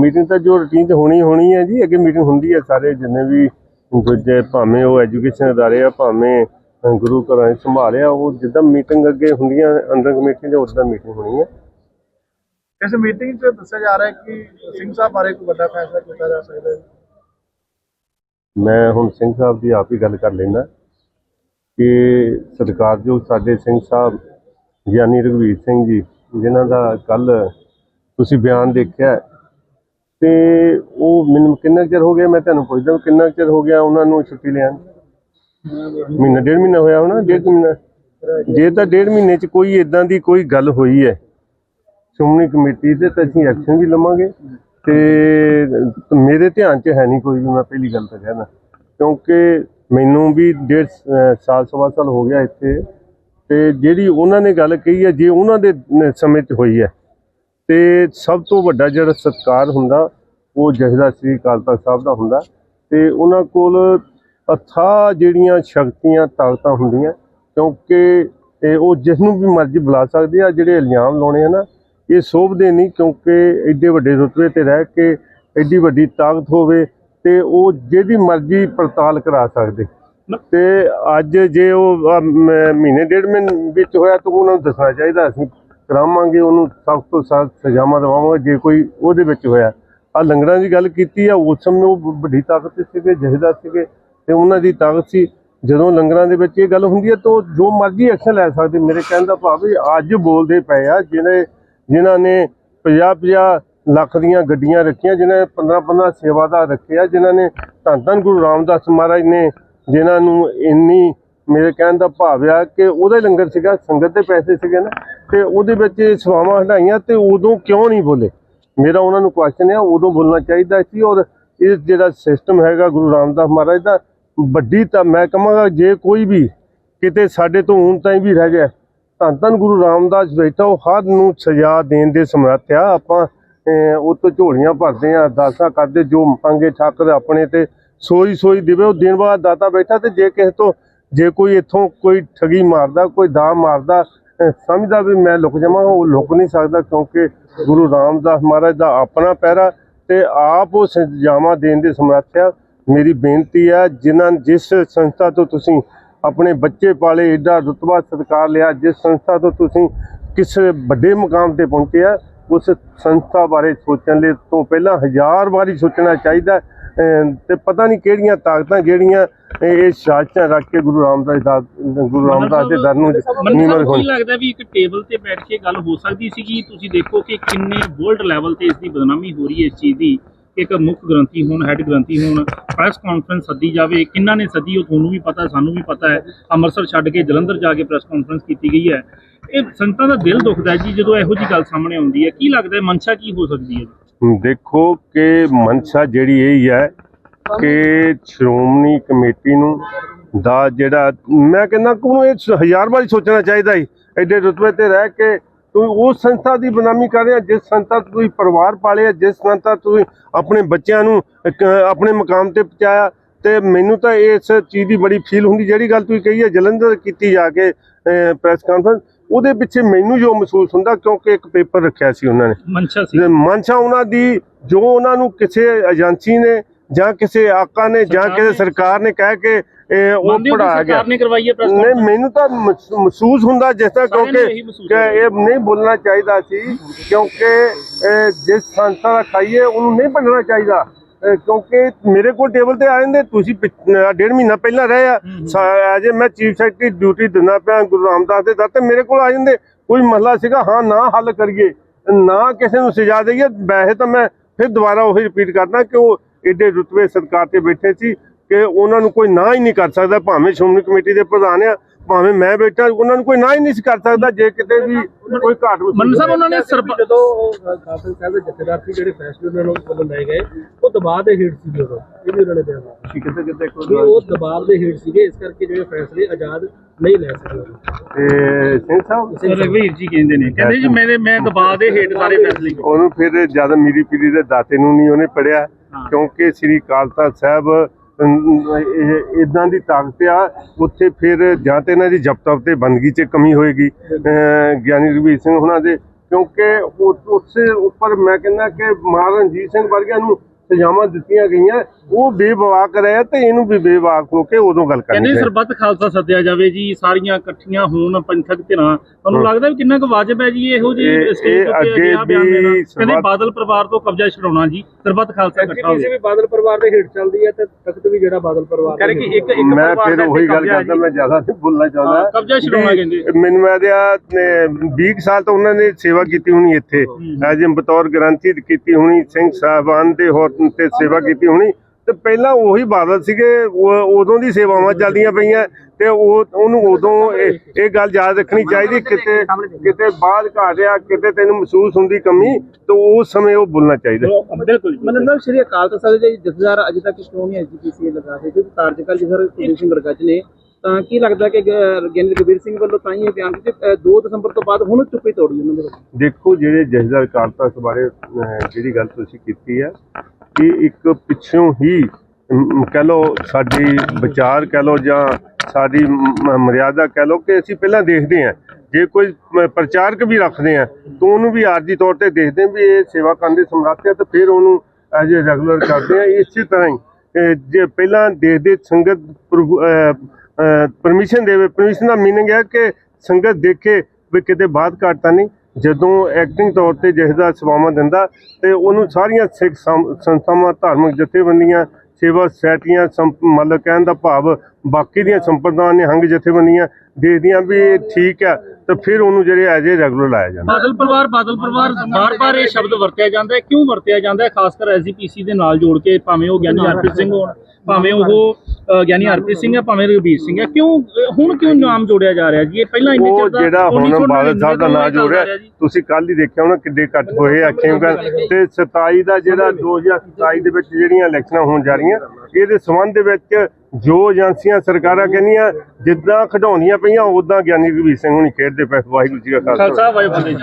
Meeting ਤਾਂ ਜੋ routine ਤੇ ਹੋਣੀ ਹੋਣੀ ਹੈ ਜੀ ਅੱਗੇ ਮੀਟਿੰਗ ਹੁੰਦੀ ਹੈ ਸਾਰੇ ਜਿੰਨੇ ਵੀ ਦੂਜੇ ਭਾਵੇਂ ਉਹ ਐਜੂਕੇਸ਼ਨ ਅਦਾਰੇ ਆ ਭਾਵੇਂ ਗੁਰੂ ਘਰਾਂ ਸੰਭਾਲਿਆ ਉਹ ਜਿੱਦਾਂ ਮੀਟਿੰਗ ਅੱਗੇ ਹੁੰਦੀਆਂ ਅੰਡਰ ਕਮੇਟੀ ਦੇ ਉਦਾਂ ਮੀਟਿੰਗ ਹੋਣੀ ਹੈ। ਇਸ ਮੀਟਿੰਗ 'ਚ ਦੱਸਿਆ ਜਾ ਰਿਹਾ ਹੈ ਕਿ ਸਿੰਘ ਸਾਹਿਬ ਬਾਰੇ ਕੋਈ ਵੱਡਾ ਫੈਸਲਾ ਕੀਤਾ ਜਾ ਸਕਦਾ ਹੈ। ਮੈਂ ਹੁਣ ਸਿੰਘ ਸਾਹਿਬ ਦੀ ਆਪ ਹੀ ਗੱਲ ਕਰ ਲੈਣਾ ਕਿ ਸਤਿਕਾਰਯੋਗ ਸਾਡੇ ਸਿੰਘ ਸਾਹਿਬ ਗਿਆਨੀ ਰਘਵੀਰ ਸਿੰਘ ਜੀ ਜਿਨ੍ਹਾਂ ਦਾ ਕੱਲ ਤੁਸੀਂ ਬਿਆਨ ਦੇਖਿਆ ਤੇ ਉਹ ਮੈਨੂੰ ਕਿੰਨਾ ਕੁ ਚਿਰ ਹੋ ਗਿਆ, ਮੈਂ ਤੁਹਾਨੂੰ ਪੁੱਛਦਾ ਵੀ ਕਿੰਨਾ ਕੁ ਚਿਰ ਹੋ ਗਿਆ ਉਹਨਾਂ ਨੂੰ ਛੁੱਟੀ ਲੈਣ? ਮਹੀਨਾ, ਡੇਢ ਮਹੀਨਾ ਹੋਇਆ ਹੋਣਾ? ਡੇਢ ਮਹੀਨਾ? ਜੇ ਤਾਂ ਡੇਢ ਮਹੀਨੇ ਚ ਕੋਈ ਇਦਾਂ ਦੀ ਕੋਈ ਗੱਲ ਹੋਈ ਹੈ, ਸ਼੍ਰੋਮਣੀ ਕਮੇਟੀ ਤੇ ਤਾਂ ਅਸੀਂ ਐਕਸ਼ਨ ਵੀ ਲਵਾਂਗੇ ਤੇ ਮੇਰੇ ਧਿਆਨ 'ਚ ਹੈ ਨਹੀਂ ਕੋਈ ਵੀ ਮੈਂ ਪਹਿਲੀ ਗੱਲ ਤਾਂ ਕਹਿਣਾ ਕਿਉਂਕਿ ਮੈਨੂੰ ਵੀ ਡੇਢ ਅਹ, ਸਾਲ, ਸਵਾ ਸਾਲ ਹੋ ਗਿਆ ਇੱਥੇ ਤੇ ਜਿਹੜੀ ਉਹਨਾਂ ਨੇ ਗੱਲ ਕਹੀ ਹੈ, ਜੇ ਉਹਨਾਂ ਦੇ ਸਮੇਂ 'ਚ ਹੋਈ ਹੈ, ਤੇ ਸਭ ਤੋਂ ਵੱਡਾ ਜਿਹੜਾ ਸਤਕਾਰ ਹੁੰਦਾ ਉਹ ਜਹਦਾ ਸ੍ਰੀ ਅਕਾਲ ਤਖਤ ਸਾਹਿਬ ਦਾ ਹੁੰਦਾ ਤੇ ਉਹਨਾਂ ਕੋਲ ਅਥਾਹ ਜਿਹੜੀਆਂ ਸ਼ਕਤੀਆਂ ਤਾਕਤਾਂ ਹੁੰਦੀਆਂ ਕਿਉਂਕਿ ਇਹ ਉਹ ਜਿਸ ਨੂੰ ਵੀ ਮਰਜ਼ੀ ਬੁਲਾ ਸਕਦੇ ਆ ਜਿਹੜੇ ਇਲਜ਼ਾਮ ਲਾਉਣੇ ਆ ਨਾ ਇਹ ਸੋਭਦੇ ਨਹੀਂ ਕਿਉਂਕਿ ਐਡੇ ਵੱਡੇ ਰੁਤਬੇ ਤੇ ਰਹਿ ਕੇ ਐਡੀ ਵੱਡੀ ਤਾਕਤ ਹੋਵੇ ਤੇ ਉਹ ਜਿਹਦੀ ਮਰਜ਼ੀ ਪੜਤਾਲ ਕਰਾ ਸਕਦੇ। ਤੇ ਅੱਜ ਜੇ ਉਹ ਮਹੀਨੇ ਡੇਢ ਮਹੀਨੇ ਵਿੱਚ ਹੋਇਆ ਤਾਂ ਉਹਨਾਂ ਨੂੰ ਦੱਸਣਾ ਚਾਹੀਦਾ ਅਸੀਂ ਕਰਾਵਾਂਗੇ ਉਹਨੂੰ ਸਖਤ ਤੋਂ ਸਖਤ ਸਜ਼ਾਵਾਂ ਦਵਾਵਾਂਗੇ ਜੇ ਕੋਈ ਉਹਦੇ ਵਿੱਚ ਹੋਇਆ। ਆ ਲੰਗਰਾਂ ਦੀ ਗੱਲ ਕੀਤੀ ਆ, ਉਸ ਸਮੇਂ ਉਹ ਬ- ਵੱਡੀ ਤਾਕਤ ਸੀਗੇ ਜਹੇਦਾਰ ਸੀਗੇ, ਤੇ ਉਹਨਾਂ ਦੀ ਤਾਕਤ ਸੀ। ਜਦੋਂ ਲੰਗਰਾਂ ਦੇ ਵਿੱਚ ਇਹ ਗੱਲ ਹੁੰਦੀ ਹੈ ਤਾਂ ਉਹ ਜੋ ਮਰਜ਼ੀ ਐਕਸ਼ਨ ਲੈ ਸਕਦੇ। ਮੇਰੇ ਕਹਿਣ ਦਾ ਭਾਵ ਵੀ ਅੱਜ ਬੋਲਦੇ ਪਏ ਆ, ਜਿਹਨੇ ਜਿਨ੍ਹਾਂ ਨੇ 50 50 ਲੱਖ ਦੀਆਂ ਗੱਡੀਆਂ ਰੱਖੀਆਂ ਜਿਨ੍ਹਾਂ ਨੇ 15 15 ਸੇਵਾਦਾਰ ਰੱਖਿਆ ਆ ਜਿਨ੍ਹਾਂ ਨੇ ਧੰਨ ਧੰਨ ਗੁਰੂ ਰਾਮਦਾਸ ਮਹਾਰਾਜ ਨੇ ਜਿਨ੍ਹਾਂ ਨੂੰ ਇੰਨੀ ਮੇਰੇ ਕਹਿਣ ਦਾ ਭਾਵ ਆ ਕਿ ਉਹਦਾ ਲੰਗਰ ਸੀਗਾ, ਸੰਗਤ ਦੇ ਪੈਸੇ ਸੀਗੇ ਨਾ, ਤੇ ਉਹਦੇ ਵਿੱਚ ਸੇਵਾਵਾਂ ਹਟਾਈਆਂ ਤੇ ਉਦੋਂ ਕਿਉਂ ਨਹੀਂ ਬੋਲੇ? ਮੇਰਾ ਉਹਨਾਂ ਨੂੰ ਕੁਐਸਚਨ ਆ, ਉਦੋਂ ਬੋਲਣਾ ਚਾਹੀਦਾ ਸੀ ਔਰ ਇਹ ਜਿਹੜਾ ਸਿਸਟਮ ਹੈਗਾ ਗੁਰੂ ਰਾਮਦਾਸ ਮਹਾਰਾਜ ਦਾ, ਵੱਡੀ ਤਾਂ ਮੈਂ ਕਹਾਂਗਾ ਜੇ ਕੋਈ ਵੀ ਕਿਤੇ ਸਾਡੇ ਤੋਂ ਹੁਣ ਤਾਈਂ ਵੀ ਰਹਿ ਗਿਆ। ਧੰਨ ਧੰਨ ਗੁਰੂ ਰਾਮਦਾਸ ਬੈਠਾ, ਉਹ ਹਰ ਨੂੰ ਸਜ਼ਾ ਦੇਣ ਦੇ ਸਮਰੱਥ ਆ। ਆਪਾਂ ਉਹ ਤੋਂ ਝੋਲੀਆਂ ਭਰਦੇ ਆ, ਅਰਦਾਸਾਂ ਕਰਦੇ, ਜੋ ਮੰਗੇ ਠਾਕਰ ਆਪਣੇ ਤੇ ਸੋਈ ਸੋਈ ਦੇਵੇ, ਉਹ ਦਿਨ ਬਾਅਦ ਦਾਤਾ ਬੈਠਾ ਤੇ ਜੇ ਕਿਸੇ ਤੋਂ, ਜੇ ਕੋਈ ਇੱਥੋਂ ਕੋਈ ਠਗੀ ਮਾਰਦਾ, ਕੋਈ ਦਾ ਮਾਰਦਾ ਸਮਝਦਾ ਵੀ ਮੈਂ ਲੁਕ ਜਾਵਾਂ, ਉਹ ਲੁਕ ਨਹੀਂ ਸਕਦਾ ਕਿਉਂਕਿ ਗੁਰੂ ਰਾਮਦਾਸ ਮਹਾਰਾਜ ਦਾ ਆਪਣਾ ਪਹਿਰਾ ਤੇ ਆਪ ਉਹ ਸਜ਼ਾਵਾਂ ਦੇਣ ਦੇ ਸਮਰੱਥ। ਆ ਮੇਰੀ ਬੇਨਤੀ ਆ ਜਿਨ੍ਹਾਂ ਜਿਸ ਸੰਸਥਾ ਤੋਂ ਤੁਸੀਂ ਆਪਣੇ ਬੱਚੇ ਪਾਲੇ ਏਡਾ ਰੁਤਬਾ ਸਤਿਕਾਰ ਲਿਆ, ਜਿਸ ਸੰਸਥਾ ਤੋਂ ਤੁਸੀਂ ਕਿਸੇ ਵੱਡੇ ਮੁਕਾਮ ਤੇ ਪਹੁੰਚੇ ਆ, ਉਸ ਸੰਸਥਾ ਬਾਰੇ ਸੋਚਣ ਲਈ ਤੋਂ ਪਹਿਲਾਂ ਹਜ਼ਾਰ ਵਾਰੀ ਸੋਚਣਾ ਚਾਹੀਦਾ ਤੇ ਪਤਾ ਨਹੀਂ ਕਿਹੜੀਆਂ ਤਾਕਤਾਂ ਜਿਹੜੀਆਂ ਇਹ ਸਾਜ਼ਿਸ਼ਾਂ ਰੱਖ ਕੇ ਗੁਰੂ ਰਾਮਦਾਸ ਦਾ ਗੁਰੂ ਰਾਮਦਾਸ ਦੇ ਦਰ ਨੂੰ ਨੀਮਰ ਹੋਣ ਲੱਗਦਾ ਵੀ ਇੱਕ ਟੇਬਲ ਤੇ ਬੈਠ ਕੇ ਗੱਲ ਹੋ ਸਕਦੀ ਸੀਗੀ ਤੁਸੀਂ ਦੇਖੋ ਕਿ ਕਿੰਨੇ ਵਰਲਡ ਲੈਵਲ ਤੇ ਇਸ ਦੀ ਬਦਨਾਮੀ ਹੋ ਰਹੀ ਹੈ ਇਸ ਚੀਜ਼ ਦੀ? ਕਿ ਇੱਕ ਮੁੱਖ ਗ੍ਰੰਥੀ ਹੋਣ ਹੈੱਡ ਗ੍ਰੰਥੀ ਹੋਣ ਪ੍ਰੈਸ ਕਾਨਫਰੰਸ ਸੱਦੀ ਜਾਵੇ ਕਿੰਨਾ ਨੇ ਸੱਦੀ ਉਹ ਤੁਹਾਨੂੰ ਵੀ ਪਤਾ ਸਾਨੂੰ ਵੀ ਪਤਾ ਹੈ। ਅੰਮ੍ਰਿਤਸਰ ਛੱਡ ਕੇ ਜਲੰਧਰ ਜਾ ਕੇ ਪ੍ਰੈਸ ਕਾਨਫਰੰਸ ਕੀਤੀ ਗਈ ਹੈ। ਇਹ ਸੰਗਤਾਂ ਦਾ ਦਿਲ ਦੁਖਦਾ ਜੀ ਜਦੋਂ ਇਹੋ ਜੀ ਗੱਲ ਸਾਹਮਣੇ ਆਉਂਦੀ ਹੈ। ਕੀ ਲੱਗਦਾ ਹੈ ਮਨਸ਼ਾ ਕੀ ਹੋ ਸਕਦੀ ਹੈ? ਦੇਖੋ ਕਿ ਮਨਸ਼ਾ ਜਿਹੜੀ ਇਹ ਹੈ ਕਿ ਸ਼੍ਰੋਮਣੀ ਕਮੇਟੀ ਨੂੰ ਦਾ ਜਿਹੜਾ, ਮੈਂ ਕਹਿੰਦਾ ਕਿ ਉਹਨੂੰ ਇਹ ਹਜ਼ਾਰ ਵਾਰੀ ਸੋਚਣਾ ਚਾਹੀਦਾ ਸੀ, ਐਡੇ ਰੁਤਬੇ ਤੇ ਰਹਿ ਕੇ ਤੂੰ ਉਸ ਸੰਸਥਾ ਦੀ ਬਦਨਾਮੀ ਕਰ ਰਿਹਾ, ਜਿਸ ਸੰਸਥਾ ਤੋਂ ਤੁਸੀਂ ਪਰਿਵਾਰ ਪਾਲਿਆ ਜਿਸ ਸੰਸਥਾ ਤੋਂ ਤੁਸੀਂ ਆਪਣੇ ਬੱਚਿਆਂ ਨੂੰ ਆਪਣੇ ਮਕਾਮ ਤੇ ਪਹੁੰਚਾਇਆ, ਤੇ ਮੈਨੂੰ ਤਾਂ ਇਸ ਚੀਜ਼ ਦੀ ਬੜੀ ਫੀਲ ਹੁੰਦੀ, ਜਿਹੜੀ ਗੱਲ ਤੁਸੀਂ ਕਹੀ ਹੈ, ਜਲੰਧਰ ਕੀਤੀ ਜਾ ਕੇ ਪ੍ਰੈਸ ਕਾਨਫਰੰਸ ਉਹਦੇ ਪਿੱਛੇ ਮੈਨੂੰ ਜੋ ਮਹਿਸੂਸ ਹੁੰਦਾ ਕਿਉਂਕਿ ਇੱਕ ਪੇਪਰ ਰੱਖਿਆ ਸੀ ਉਹਨਾਂ ਨੇ। ਮਨਸ਼ਾ ਸੀ। ਮਨਸ਼ਾ ਉਹਨਾਂ ਦੀ ਜੋ ਉਹਨਾਂ ਨੂੰ ਕਿਸੇ ਏਜੰਸੀ ਨੇ ਜਾਂ ਕਿਸੇ ਆਕਾ ਨੇ ਜਾਂ ਕਿਸੇ ਸਰਕਾਰ ਨੇ ਕਹਿ ਕੇ ਉਹ ਪੜਾਇਆ ਗਿਆ ਸਰਕਾਰ ਨੇ ਕਰਵਾਈ ਹੈ ਪ੍ਰੈਸ ਨਹੀਂ ਮੈਨੂੰ ਤਾਂ ਮਹਿਸ- ਮਹਿਸੂਸ ਹੁੰਦਾ ਜਿਸ ਤਰ੍ਹਾਂ ਕਿਉਂਕਿ ਇਹੀ ਨਹੀਂ ਬੋਲਣਾ ਚਾਹੀਦਾ ਸੀ ਕਿਉਂਕਿ ਜਿਸ ਸੰਸਥਾ ਦਾ ਖਾਈਏ ਉਹਨੂੰ ਨਹੀਂ ਭੰਡਣਾ ਚਾਹੀਦਾ। ਕਿਉਂਕਿ ਮੇਰੇ ਕੋਲ ਟੇਬਲ ਤੇ ਆ ਜਾਂਦੇ ਤੁਸੀਂ ਡੇਢ ਮਹੀਨਾ ਪਹਿਲਾਂ ਰਹੇ ਆ। ਐਜ ਮੈਂ ਚੀਫ ਸੈਕਟਰੀ ਡਿਊਟੀ ਦਿੰਦਾ ਪਿਆ ਗੁਰੂ ਰਾਮਦਾਸ ਦੇ ਦਰ ਤੇ ਮੇਰੇ ਕੋਲ ਆ ਜਾਂਦੇ। ਕੋਈ ਮਸਲਾ ਸੀਗਾ ਹਾਂ ਨਾ ਹੱਲ ਕਰੀਏ ਨਾ ਕਿਸੇ ਨੂੰ ਸਜ਼ਾ ਦੇਈਏ ਵੈਸੇ ਤਾਂ ਮੈਂ ਫਿਰ ਦੁਬਾਰਾ ਉਹੀ ਰਿਪੀਟ ਕਰਦਾ ਕਿ ਉਹ ਏਡੇ ਰੁਤਬੇ ਸਰਕਾਰ ਤੇ ਬੈਠੇ ਸੀ ਕਿ ਉਹਨਾਂ ਨੂੰ ਕੋਈ ਨਾ ਹੀ ਨਹੀਂ ਕਰ ਸਕਦਾ ਭਾਵੇਂ ਸ਼੍ਰੋਮਣੀ ਕਮੇਟੀ ਦੇ ਪ੍ਰਧਾਨ ਆ। ਭਾਵੇਂ ਮੈਂ ਬੈਠਾ ਉਹਨਾਂ ਨੂੰ ਕੋਈ ਨਾ ਹੀ ਨਹੀਂ ਸੀ ਕਰ ਸਕਦਾ ਜੇ ਕਿਤੇ ਵੀ ਕੋਈ ਘਾਟ ਮੰਨ ਸਾਹਿਬ ਉਹਨਾਂ ਨੇ ਜਦੋਂ ਉਹ ਕਾਫੀ ਸਾਹਿਬ ਦੇ ਜਥੇਦਾਰ ਸੀ ਜਿਹੜੇ ਫੈਸਲੇ ਉਹਨਾਂ ਨੂੰ ਵੱਲੋਂ ਲਏ ਗਏ ਉਹ ਦਬਾਅ ਦੇ ਹੇਠ ਸੀ ਉਦੋਂ। ਇਹ ਵੀ ਉਹਨਾਂ ਨੇ ਬਿਆਨ ਕੀਤਾ ਕਿਤੇ ਕਿਤੇ ਵੀ ਉਹ ਦਬਾਅ ਦੇ ਹੇਠ ਸੀਗੇ ਇਸ ਕਰਕੇ ਜਿਹੜੇ ਫੈਸਲੇ ਆਜ਼ਾਦ ਨਹੀਂ ਲੈ ਸਕਦੇ ਤੇ ਸਿੰਘ ਸਾਹਿਬ? ਰਘਵੀਰ ਜੀ ਕਹਿੰਦੇ ਨੇ ਕਹਿੰਦੇ ਜੀ ਮੇਰੇ ਮੈਂ ਦਬਾਅ ਦੇ ਹੇਠ ਸਾਰੇ ਫੈਸਲੇ ਉਹਨੂੰ ਫਿਰ ਜਦ ਮੀਰੀ ਪੀਰੀ ਦੇ ਦਾਤੇ ਨੂੰ ਨਹੀਂ ਉਹਨੇ ਪੜਿਆ ਕਿਉਂਕਿ ਸ੍ਰੀ ਅਕਾਲ ਤਖਤ ਸਾਹਿਬ ਇਦਾਂ ਦੀ ਤਾਕਤ ਆ ਉੱਥੇ ਫਿਰ ਜਾਂ ਤੇ ਇਹਨਾਂ ਦੀ ਜਪਤਪ ਤੇ ਬੰਦਗੀ 'ਚ ਕਮੀ ਹੋਏਗੀ ਗਿਆਨੀ ਰਵੀਰ ਸਿੰਘ ਉਹਨਾਂ ਦੇ, ਕਿਉਂਕਿ ਉਹ- ਉਸੇ ਉੱਪਰ ਮੈਂ ਕਹਿੰਦਾ ਕਿ ਮਹਾਰਾਜਾ ਰਣਜੀਤ ਸਿੰਘ ਵਰਗਿਆਂ ਨੂੰ ਸਜ਼ਾਵਾਂ ਦਿੱਤੀਆਂ ਗਈਆਂ ਉਹ ਬੇਬਵਾਕ ਰਹੇ ਤੇ ਇਹਨੂੰ ਵੀ ਬੇਵਾਕ ਹੋ ਕੇ ਉਦੋਂ ਗੱਲ ਕਰਨੀ ਕਹਿੰਦੇ ਚਾਹੀਦੀ ਸਰਬੱਤ ਖਾਲਸਾ ਸੱਦਿਆ ਜਾਵੇ ਜੀ ਸਾਰੀਆਂ ਇਕੱਠੀਆਂ ਹੋਣ ਪੰਥਕ ਧਿਰਾਂ। ਤੁਹਾਨੂੰ। ਲੱਗਦਾ ਵੀ ਕਿੰਨਾ ਕੁ ਵਾਜਬ ਹੈ ਜੀ ਇਹੋ ਜੀ ਇਹ- ਸਟੇਜ ਅੱਗੇ ਵੀ ਕਹਿੰਦੇ ਬਾਦਲ ਪਰਿਵਾਰ ਤੋਂ ਕਬਜ਼ਾ ਛਡਾਉਣਾ ਜੀ ਸਰਬੱਤ ਖਾਲਸਾ ਇਕੱਠਾ ਹੋ ਐਸਜੀਪੀਸੀ ਗਿਆ ਵੀ ਬਾਦਲ ਪਰਿਵਾਰ ਦੇ ਹੇਠ ਚੱਲਦੀ ਹੈ ਤੇ ਤਖਤ ਵੀ ਜਿਹੜਾ ਬਾਦਲ ਪਰਿਵਾਰ ਦੇ ਕਰਕੇ ਹੇਠ ਇੱਕ ਇੱਕ ਮੈਂ ਫਿਰ ਉਹੀ ਗੱਲ ਕਰਦਾ। ਮੈਂ ਜ਼ਿਆਦਾ ਨਹੀਂ ਬੋਲਣਾ ਚਾਹੁੰਦਾ। ਕਬਜ਼ਾ ਛਡਾਉਣਾ ਕਹਿੰਦੇ। ਮੈਨੂੰ ਮੈਂ ਦਿਆ 20 ਕੁ ਸਾਲ ਤੋਂ ਉਹਨਾਂ ਨੇ ਸੇਵਾ ਕੀਤੀ ਹੋਣੀ ਇੱਥੇ। ਐਜ ਬਤੌਰ ਗ੍ਰੰਥੀ ਕੀਤੀ ਹੋਣੀ ਸਿੰਘ ਸਾਹਿਬਾਨ ਦੇ ਹੋਰ ਤੇ ਸੇਵਾ ਕੀਤੀ ਹੋਣੀ। ਤੇ ਪਹਿਲਾਂ ਉਹੀ ਬਾਦਲ ਸੀਗੇ ਉਦੋਂ ਦੀ ਸੇਵਾਵਾਂ ਚੱਲਦੀਆਂ ਪਈਆਂ। ਤੇ ਉਹ ਉਹਨੂੰ ਉਦੋਂ ਇਹ ਗੱਲ ਯਾਦ ਰੱਖਣੀ ਚਾਹੀਦੀ ਕਿਤੇ ਕਿਤੇ ਬਾਅਦ ਘਾਟਿਆ ਕਿਤੇ ਤੈਨੂੰ ਮਹਿਸੂਸ ਹੁੰਦੀ ਕਮੀ ਤਾਂ ਉਸ ਸਮੇਂ ਉਹ ਬੋਲਣਾ ਚਾਹੀਦਾ। ਬਿਲਕੁਲ ਜੀ। ਮਨਨ ਸਾਹਿਬ ਸ਼੍ਰੀ ਅਕਾਲ ਤਖਤ ਸਾਹਿਬ ਦੇ ਜਥੇਦਾਰ ਅਜੇ ਤੱਕ ਕਿਉਂ ਨਹੀਂ ਐਜੀਪੀਸੀ ਲਗਾ ਰਹੇ ਕਿਉਂਕਿ ਕਾਰਜਕਾਲ ਜਿਸਰ ਕੁਲਦੀਪ ਸਿੰਘ ਗੜਗੱਜ ਨੇ ਤਾਂ ਕੀ ਲੱਗਦਾ ਕਿ ਗਿਆਨੀ ਰਘਬੀਰ ਸਿੰਘ ਵੱਲੋਂ ਤਾਂ ਹੀ ਇਹ ਬਿਆਨ ਕਿ 2 ਦਸੰਬਰ ਤੋਂ ਬਾਅਦ ਹੁਣ ਚੁੱਪੀ ਤੋੜੀ ਉਹਨਾਂ ਦੇ ਦੇਖੋ ਜਿਹੜੇ ਜਹਦਾਰ ਕਾਰਤਾ ਬਾਰੇ ਜਿਹੜੀ ਗੱਲ ਤੁਸੀਂ ਕੀਤੀ ਹੈ ਕਿ ਇੱਕ ਪਿੱਛੋਂ ਹੀ ਕਹਿ ਲਓ ਸਾਡੀ ਵਿਚਾਰ ਕਹਿ ਲਓ ਜਾਂ ਸਾਡੀ ਮਰਿਆਦਾ ਕਹਿ ਲਓ ਕਿ ਅਸੀਂ ਪਹਿਲਾਂ ਦੇਖਦੇ ਹਾਂ। ਜੇ ਕੋਈ ਪ੍ਰਚਾਰਕ ਵੀ ਰੱਖਦੇ ਆ ਤਾਂ ਉਹਨੂੰ ਵੀ ਆਰਜੀ ਤੌਰ ਤੇ ਦੇਖਦੇ ਹਾਂ ਵੀ ਇਹ ਸੇਵਾ ਕਰਨ ਦੇ ਸਮਰੱਥ ਹੈ ਤਾਂ ਫਿਰ ਉਹਨੂੰ ਐਜ ਰੈਗੂਲਰ ਕਰਦੇ ਆ ਇਸੇ ਤਰ੍ਹਾਂ ਹੀ ਜੇ ਪਹਿਲਾਂ ਦੇਖਦੇ ਸੰਗਤ ਪਰਮਿਸ਼ਨ ਦੇਵੇ ਪਰਮਿਸ਼ਨ ਦਾ ਮੀਨਿੰਗ ਹੈ ਕਿ ਸੰਗਤ ਦੇਖੇ ਵੀ ਕਿਤੇ ਬਾਤ ਘਾਟਾ ਨਹੀਂ। ਜਦੋਂ ਐਕਟਿੰਗ ਤੌਰ ਤੇ ਜਿਹਦਾ ਸੇਵਾਵਾਂ ਦਿੰਦਾ ਤੇ ਉਹਨੂੰ ਸਾਰੀਆਂ ਸਿੱਖ ਸੰਸਥਾਵਾਂ ਧਾਰਮਿਕ ਜਥੇਬੰਦੀਆਂ ਸੇਵਾ ਸੰਪ- ਮਤਲਬ ਕਹਿਣ ਦਾ ਭਾਵ ਬਾਕੀ ਦੀਆਂ ਸੰਪਰਦਾਵਾਂ ਨਿਹੰਗ ਜਥੇਬੰਦੀਆਂ ਦੇਖਦੀਆਂ ਵੀ ਇਹ ਠੀਕ ਹੈ ਤੇ ਫਿਰ ਉਹਨੂੰ ਜਿਹੜੇ ਐਜ ਏ ਰੈਗੂਲਰ ਲਾਇਆ ਜਾਂਦਾ। ਬਾਦਲ ਪਰਿਵਾਰ ਬਾਦਲ ਪਰਿਵਾਰ ਬਾਰ-ਬਾਰ ਇਹ ਸ਼ਬਦ ਵਰਤਿਆ ਜਾਂਦਾ ਹੈ। ਕਿਉਂ ਵਰਤਿਆ ਜਾਂਦਾ ਹੈ? ਖਾਸ ਕਰ ਐਸਜੀਪੀਸੀ ਦੇ ਨਾਲ ਜੋੜ ਕੇ ਭਾਵੇਂ ਉਹ ਗਿਆਨੀ ਹਰਪ੍ਰੀਤ ਸਿੰਘ ਹੋਣ ਭਾਵੇਂ ਉਹ ਗਿਆਨੀ ਹਰਪ੍ਰੀਤ ਸਿੰਘ ਹੈ ਭਾਵੇਂ ਰਘਬੀਰ ਸਿੰਘ ਹੈ। ਕਿਉਂ ਹੁਣ ਕਿਉਂ ਨਾਮ ਜੋੜਿਆ ਜਾ ਰਿਹਾ ਜੀ? ਇਹ ਪਹਿਲਾਂ ਇੰਨੇ ਉਹ ਚਿਰ ਦਾ ਜਿਹੜਾ ਹੁਣ 1999 ਬਾਦਲ ਸਾਹਿਬ ਦਾ ਨਾਂ ਚੱਲਦਾ ਜੋੜਿਆ। ਤੁਸੀਂ ਕੱਲ ਹੀ ਦੇਖਿਆ ਹੋਣਾ ਕਿੱਡੇ ਘੱਟ ਹੋਏ ਆ ਖੇਮਗੜ ਤੇ 27 ਦਾ ਜਿਹੜਾ 2027 ਦੇ ਵਿੱਚ ਜਿਹੜੀਆਂ ਇਲੈਕਸ਼ਨਾਂ ਹੋਣ ਜਾ ਰਹੀਆਂ ਇਹਦੇ ਸੰਬੰਧ ਦੇ ਵਿੱਚ ਜੋ ਏਜੰਸੀਆਂ ਸਰਕਾਰਾਂ ਕਹਿੰਦੀਆਂ, ਜਿੱਦਾਂ ਖਡਾਉਂਦੀਆਂ ਪਈਆਂ, ਉਦਾਂ ਗਿਆਨੀ ਰਘਬੀਰ ਸਿੰਘ ਹੁਣੀ ਖੇਡਦੇ ਪਏ। ਵਾਹਿਗੁਰੂ ਜੀ ਕਾ ਖਾਲਸਾ। ਵਾਹਿਗੁਰੂ ਜੀ